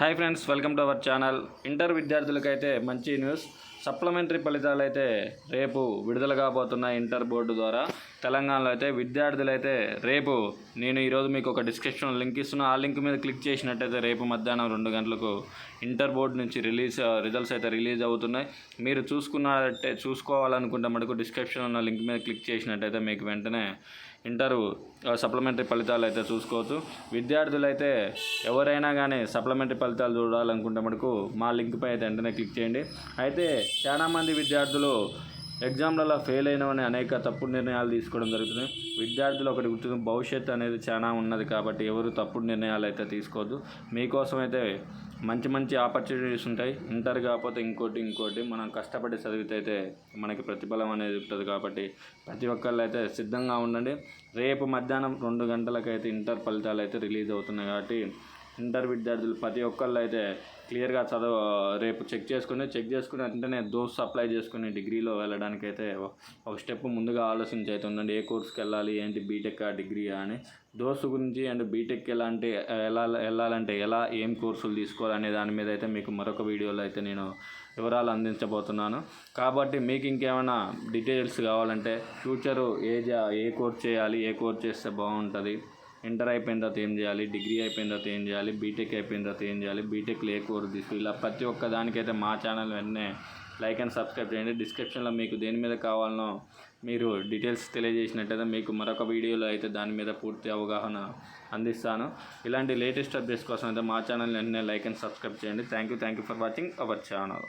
Hi friends welcome to our channel inter విద్యార్థులకైతే మంచి news supplementary ఫలితాలు అయితే రేపు విడుదల కాబోతున్నాయి ఇంటర్ బోర్డు ద్వారా. తెలంగాణలో అయితే విద్యార్థులు అయితే రేపు నేను ఈరోజు మీకు ఒక డిస్క్రిప్షన్ లింక్ ఇస్తున్నా. ఆ లింక్ మీద క్లిక్ చేసినట్టయితే రేపు మధ్యాహ్నం రెండు గంటలకు ఇంటర్ బోర్డు నుంచి రిలీజ్ రిజల్ట్స్ అయితే రిలీజ్ అవుతున్నాయి. మీరు చూసుకున్నట్టే చూసుకోవాలనుకుంటే మటుకు డిస్క్రిప్షన్ ఉన్న లింక్ మీద క్లిక్ చేసినట్టయితే మీకు వెంటనే ఇంటర్ సప్లిమెంటరీ ఫలితాలు అయితే చూసుకోవచ్చు. విద్యార్థులు అయితే ఎవరైనా కానీ సప్లిమెంటరీ ఫలితాలు చూడాలనుకుంటే మటుకు మా లింక్పై అయితే వెంటనే క్లిక్ చేయండి. అయితే చాలామంది విద్యార్థులు ఎగ్జామ్లలో ఫెయిల్ అయినవని అనేక తప్పుడు నిర్ణయాలు తీసుకోవడం జరుగుతుంది. విద్యార్థులు ఒకటి గుర్తు భవిష్యత్తు అనేది చాలా ఉన్నది కాబట్టి ఎవరు తప్పుడు నిర్ణయాలు అయితే తీసుకోవద్దు. మీకోసం అయితే మంచి మంచి ఆపర్చునిటీస్ ఉంటాయి. ఇంటర్ కాకపోతే ఇంకోటి ఇంకోటి మనం కష్టపడి చదివితే అయితే మనకి ప్రతిఫలం అనేది ఉంటుంది కాబట్టి ప్రతి ఒక్కళ్ళు అయితే సిద్ధంగా ఉండండి. రేపు మధ్యాహ్నం రెండు గంటలకైతే ఇంటర్ ఫలితాలు అయితే రిలీజ్ అవుతున్నాయి కాబట్టి ఇంటర్ విద్యార్థులు ప్రతి ఒక్కళ్ళు అయితే క్లియర్గా చదవ రేపు చెక్ చేసుకుని చెక్ చేసుకుని వెంటనే దోస్ అప్లై చేసుకుని డిగ్రీలో వెళ్ళడానికి అయితే ఒక స్టెప్ ముందుగా ఆలోచించి అయితే ఉండండి. ఏ కోర్స్కి వెళ్ళాలి ఏంటి బీటెక్ డిగ్రీ అని. దోస్ గురించి అండ్ బీటెక్ ఎలాంటి ఎలా వెళ్ళాలంటే ఎలా ఏం కోర్సులు తీసుకోవాలనే దాని మీద అయితే మీకు మరొక వీడియోలో అయితే నేను వివరాలు అందించబోతున్నాను. కాబట్టి మీకు ఇంకేమైనా డీటెయిల్స్ కావాలంటే ఫ్యూచరు ఏ జా ఏ కోర్స్ చేయాలి ఏ కోర్స్ చేస్తే బాగుంటుంది ఇంటర్ అయిపోయిన తర్వాత ఏం చేయాలి? డిగ్రీ అయిపోయిన తర్వాత ఏం చేయాలి? బీటెక్ అయిపోయిన తర్వాత ఏం చేయాలి? బీటెక్లో ఏ కోర్స్ తీసుకో ఇలా ప్రతి ఒక్క దానికైతే మా ఛానల్ వెంటనే లైక్ అండ్ సబ్స్క్రైబ్ చేయండి. డిస్క్రిప్షన్లో మీకు దేని మీద కావాలనో మీరు డీటెయిల్స్ తెలియజేసినట్టయితే మీకు మరొక వీడియోలో అయితే దాని మీద పూర్తి అవగాహన అందిస్తాను. ఇలాంటి లేటెస్ట్ అప్డేట్స్ కోసం అయితే మా ఛానల్ వెంటనే లైక్ అండ్ సబ్స్క్రైబ్ చేయండి. Thank you thank you for watching our channel